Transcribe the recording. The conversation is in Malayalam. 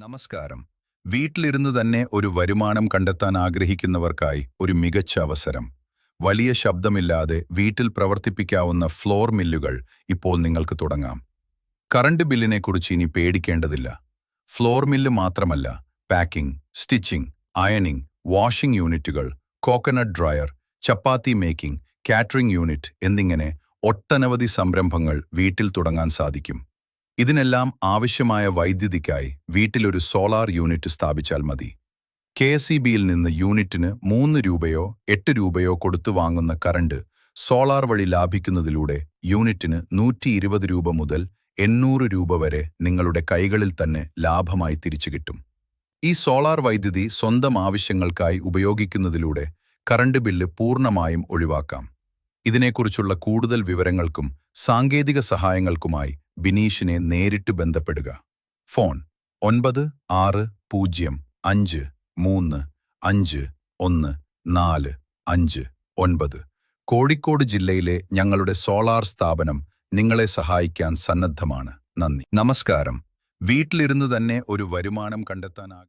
നമസ്കാരം. വീട്ടിലിരുന്ന് തന്നെ ഒരു വരുമാനം കണ്ടെത്താൻ ആഗ്രഹിക്കുന്നവർക്കായി ഒരു മികച്ച അവസരം. വലിയ ശബ്ദമില്ലാതെ വീട്ടിൽ പ്രവർത്തിപ്പിക്കാവുന്ന ഫ്ലോർ മില്ലുകൾ ഇപ്പോൾ നിങ്ങൾക്ക് തുടങ്ങാം. കറണ്ട് ബില്ലിനെക്കുറിച്ച് ഇനി പേടിക്കേണ്ടതില്ല. ഫ്ലോർ മില്ല് മാത്രമല്ല പാക്കിംഗ് സ്റ്റിച്ചിംഗ് അയണിംഗ് വാഷിംഗ് യൂണിറ്റുകൾ coconut dryer chapati making catering unit എന്നിങ്ങനെ ഒട്ടനവധി സംരംഭങ്ങൾ വീട്ടിൽ തുടങ്ങാൻ സാധിക്കും. ഇതിനെല്ലാം ആവശ്യമായ വൈദ്യുതിക്കായി വീട്ടിലൊരു സോളാർ യൂണിറ്റ് സ്ഥാപിച്ചാൽ മതി. കെ എസ് നിന്ന് യൂണിറ്റിന് മൂന്ന് രൂപയോ എട്ട് രൂപയോ കൊടുത്തു വാങ്ങുന്ന കറണ്ട് സോളാർ വഴി ലാഭിക്കുന്നതിലൂടെ യൂണിറ്റിന് നൂറ്റി ഇരുപത് രൂപ മുതൽ എണ്ണൂറ് രൂപ വരെ നിങ്ങളുടെ കൈകളിൽ തന്നെ ലാഭമായി തിരിച്ചു കിട്ടും. ഈ സോളാർ വൈദ്യുതി സ്വന്തം ആവശ്യങ്ങൾക്കായി ഉപയോഗിക്കുന്നതിലൂടെ കറണ്ട് ബില്ല് പൂർണമായും ഒഴിവാക്കാം. ഇതിനെക്കുറിച്ചുള്ള കൂടുതൽ വിവരങ്ങൾക്കും സാങ്കേതിക സഹായങ്ങൾക്കുമായി ബിനീഷിനെ നേരിട്ട് ബന്ധപ്പെടുക. ഫോൺ ഒൻപത് ആറ് പൂജ്യം അഞ്ച് മൂന്ന് അഞ്ച് ഒന്ന് നാല് അഞ്ച് ഒൻപത്. കോഴിക്കോട് ജില്ലയിലെ ഞങ്ങളുടെ സോളാർ സ്ഥാപനം നിങ്ങളെ സഹായിക്കാൻ സന്നദ്ധമാണ്. നന്ദി. നമസ്കാരം. വീട്ടിലിരുന്ന് തന്നെ ഒരു വരുമാനം കണ്ടെത്താനാകും